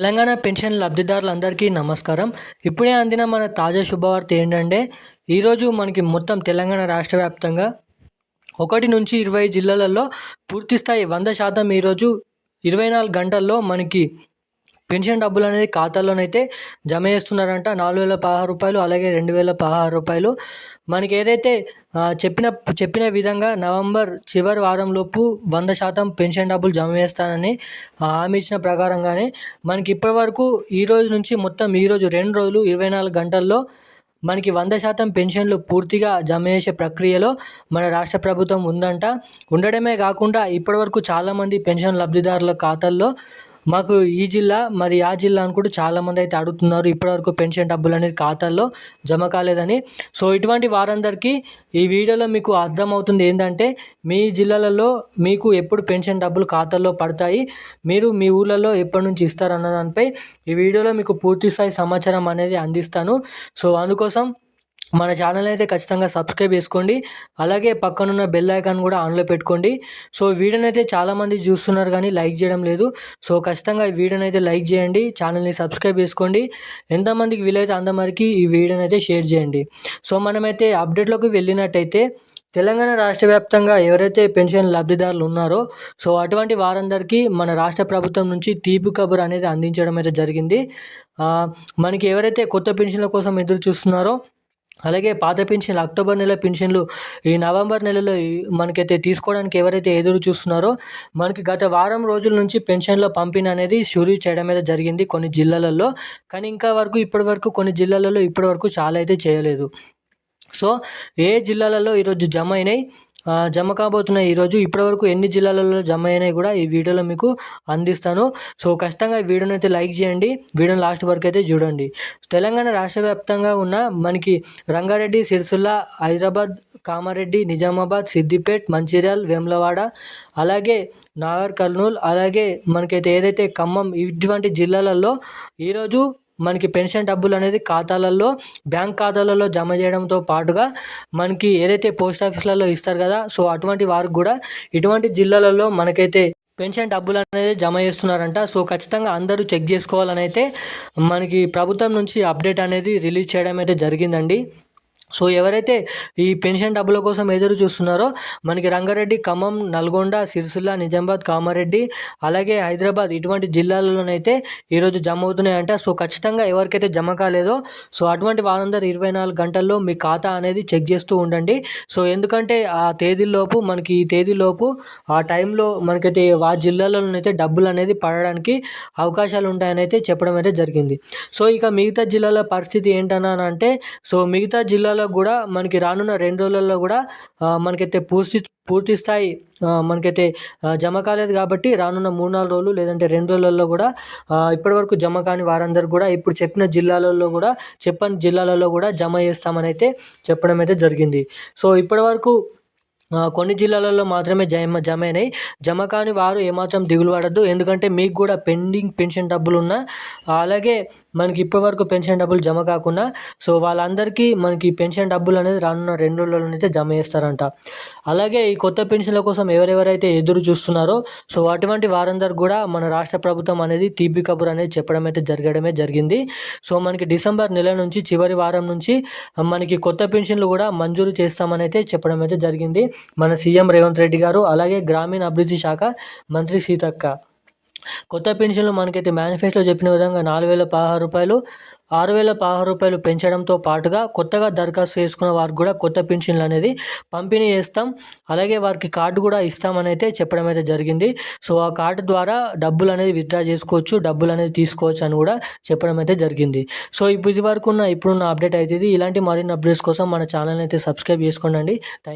Telangana pension లబ్ధిదారులందరికీ నమస్కారం. ఇప్పుడే అందిన మన తాజా శుభవార్త ఏంటంటే ఈరోజు మనకి మొత్తం తెలంగాణ రాష్ట్ర వ్యాప్తంగా ఒకటి నుంచి ఇరవై జిల్లాలలో పూర్తి స్థాయి వంద శాతం ఈరోజు ఇరవై నాలుగు గంటల్లో మనకి పెన్షన్ డబ్బులు అనేది ఖాతాలోనైతే జమ చేస్తున్నారంట. నాలుగు వేల పదహారు రూపాయలు అలాగే రెండు వేల పదహారు రూపాయలు. మనకి ఏదైతే చెప్పిన చెప్పిన విధంగా నవంబర్ చివరి వారంలోపు వంద శాతం పెన్షన్ డబ్బులు జమ చేస్తానని హామీ ఇచ్చిన ప్రకారంగానే మనకి ఇప్పటి వరకు ఈ రోజు నుంచి మొత్తం ఈరోజు రెండు రోజులు ఇరవై నాలుగు గంటల్లో మనకి వంద శాతం పెన్షన్లు పూర్తిగా జమ చేసే ప్రక్రియలో మన రాష్ట్ర ప్రభుత్వం ఉందంట. ఉండడమే కాకుండా ఇప్పటివరకు చాలామంది పెన్షన్ లబ్ధిదారుల ఖాతాల్లో మాకు ఈ జిల్లా మరి ఆ జిల్లా అని కూడా చాలామంది అయితే అడుగుతున్నారు. ఇప్పటివరకు పెన్షన్ డబ్బులు అనేది ఖాతాల్లో జమ కాలేదని. సో ఇటువంటి వారందరికీ ఈ వీడియోలో మీకు అర్థమవుతుంది ఏంటంటే మీ జిల్లాలలో మీకు ఎప్పుడు పెన్షన్ డబ్బులు ఖాతాల్లో పడతాయి మీరు మీ ఊళ్ళలో ఎప్పటి నుంచి ఇస్తారన్న దానిపై ఈ వీడియోలో మీకు పూర్తి స్థాయి సమాచారం అనేది అందిస్తాను. సో అందుకోసం మన ఛానల్ అయితే ఖచ్చితంగా సబ్స్క్రైబ్ చేసుకోండి. అలాగే పక్కనున్న బెల్ ఐకాన్ కూడా ఆన్లో పెట్టుకోండి. సో వీడియోని అయితే చాలామంది చూస్తున్నారు కానీ లైక్ చేయడం లేదు. సో ఖచ్చితంగా ఈ వీడియోని అయితే లైక్ చేయండి. ఛానల్ని సబ్స్క్రైబ్ చేసుకోండి. ఎంతమందికి వీలైతే అంతమందికి ఈ వీడియోని అయితే షేర్ చేయండి. సో మనమైతే అప్డేట్లోకి వెళ్ళినట్టయితే తెలంగాణ రాష్ట్ర వ్యాప్తంగా ఎవరైతే పెన్షన్ లబ్ధిదారులు ఉన్నారో సో అటువంటి వారందరికీ మన రాష్ట్ర ప్రభుత్వం నుంచి తీపి కబుర్ అనేది అందించడం అయితే జరిగింది. మనకి ఎవరైతే కొత్త పెన్షన్ల కోసం ఎదురు చూస్తున్నారో అలాగే పాత పెన్షన్లు అక్టోబర్ నెల పెన్షన్లు ఈ నవంబర్ నెలలో మనకైతే తీసుకోవడానికి ఎవరైతే ఎదురు చూస్తున్నారో మనకి గత వారం రోజుల నుంచి పెన్షన్ల పంపిణీ అనేది షురూ చేయడం మీద జరిగింది కొన్ని జిల్లాలలో. కానీ ఇంకా వరకు ఇప్పటి వరకు కొన్ని జిల్లాలలో ఇప్పటి వరకు చాలా అయితే చేయలేదు. సో ఏ జిల్లాలలో ఈరోజు జమ అయినాయి? జమ కాబోతున్నాయి ఈరోజు ఇప్పటివరకు ఎన్ని జిల్లాలలో జమ అయినాయి కూడా ఈ వీడియోలో మీకు అందిస్తాను. సో ఖచ్చితంగా ఈ వీడియోని అయితే లైక్ చేయండి. వీడియోని లాస్ట్ వరకు అయితే చూడండి. తెలంగాణ రాష్ట్ర వ్యాప్తంగా ఉన్న మనకి రంగారెడ్డి సిరిసిల్ల హైదరాబాద్ కామారెడ్డి నిజామాబాద్ సిద్దిపేట్ మంచిర్యాల్ వేములవాడ అలాగే నాగర్ కర్నూల్ అలాగే మనకైతే ఏదైతే ఖమ్మం ఇటువంటి జిల్లాలలో ఈరోజు మనకి పెన్షన్ డబ్బులు అనేది ఖాతాలలో బ్యాంక్ ఖాతాలలో జమ చేయడంతో పాటుగా మనకి ఏదైతే పోస్ట్ ఆఫీస్లలో ఇస్తారు కదా సో అటువంటి వారికి కూడా ఇటువంటి జిల్లాలలో మనకైతే పెన్షన్ డబ్బులు అనేది జమ చేస్తున్నారంట. సో ఖచ్చితంగా అందరూ చెక్ చేసుకోవాలని అయితే మనకి ప్రభుత్వం నుంచి అప్డేట్ అనేది రిలీజ్ చేయడం అయితే జరిగిందండి. సో ఎవరైతే ఈ పెన్షన్ డబ్బుల కోసం ఎదురు చూస్తున్నారో మనకి రంగారెడ్డి ఖమ్మం నల్గొండ సిరిసిల్ల నిజామాబాద్ కామారెడ్డి అలాగే హైదరాబాద్ ఇటువంటి జిల్లాలలోనైతే ఈరోజు జమ అవుతున్నాయంట సో ఖచ్చితంగా ఎవరికైతే జమ కాలేదో సో అటువంటి వాళ్ళందరూ ఇరవై నాలుగు గంటల్లో మీ ఖాతా అనేది చెక్ చేస్తూ ఉండండి. సో ఎందుకంటే ఆ తేదీలోపు మనకి ఈ తేదీలోపు ఆ టైంలో మనకైతే ఆ జిల్లాలలోనైతే డబ్బులు అనేది పడడానికి అవకాశాలు ఉంటాయని అయితే చెప్పడం అయితే జరిగింది. సో ఇక మిగతా జిల్లాల పరిస్థితి ఏంటన్నా అంటే సో మిగతా జిల్లాలో రోజుల్లో కూడా మనకి రానున్న రెండు రోజులలో కూడా మనకైతే పూర్తి పూర్తి స్థాయి మనకైతే జమ కాలేదు కాబట్టి రానున్న మూడు నాలుగు రోజులు లేదంటే రెండు రోజులలో కూడా ఇప్పటివరకు జమ కాని వారందరూ కూడా ఇప్పుడు చెప్పిన జిల్లాలలో కూడా చెప్పని జిల్లాలలో కూడా జమ చేస్తామని అయితే చెప్పడం అయితే జరిగింది. సో ఇప్పటివరకు కొన్ని జిల్లాలలో మాత్రమే జమ జమ అయినాయి జమ కాని వారు ఏమాత్రం దిగులు పడద్దు. ఎందుకంటే మీకు కూడా పెండింగ్ పెన్షన్ డబ్బులు ఉన్నా అలాగే మనకి ఇప్పటివరకు పెన్షన్ డబ్బులు జమ కాకుండా సో వాళ్ళందరికీ మనకి పెన్షన్ డబ్బులు అనేది రానున్న రెండు రోజులలోనైతే జమ చేస్తారంట. అలాగే ఈ కొత్త పెన్షన్ల కోసం ఎవరెవరైతే ఎదురు చూస్తున్నారో సో అటువంటి వారందరూ కూడా మన రాష్ట్ర ప్రభుత్వం అనేది తీపి కబుర్ అనేది చెప్పడం అయితే జరగడమే జరిగింది. సో మనకి డిసెంబర్ నెల నుంచి చివరి వారం నుంచి మనకి కొత్త పెన్షన్లు కూడా మంజూరు చేస్తామని అయితే చెప్పడం అయితే జరిగింది. మన సీఎం రేవంత్ రెడ్డి గారు అలాగే గ్రామీణ అభివృద్ధి శాఖ మంత్రి సీతక్క. కొత్త పెన్షన్లు మనకైతే మేనిఫెస్టోలో చెప్పిన విధంగా నాలుగు వేల పదహారు రూపాయలు ఆరు వేల పదహారు రూపాయలు పెంచడంతో పాటుగా కొత్తగా దరఖాస్తు చేసుకున్న వారికి కూడా కొత్త పెన్షన్లు అనేది పంపిణీ చేస్తాం. అలాగే వారికి కార్డు కూడా ఇస్తామని అయితే చెప్పడం అయితే జరిగింది. సో ఆ కార్డు ద్వారా డబ్బులు అనేది విత్డ్రా చేసుకోవచ్చు డబ్బులు అనేది తీసుకోవచ్చు అని కూడా చెప్పడం అయితే జరిగింది. సో ఇప్పుడు ఇది వరకు ఉన్న ఇప్పుడున్న అప్డేట్ అయితే ఇలాంటి మరిన్ని అప్డేట్స్ కోసం మన ఛానల్ అయితే సబ్స్క్రైబ్ చేసుకోండి. థ్యాంక్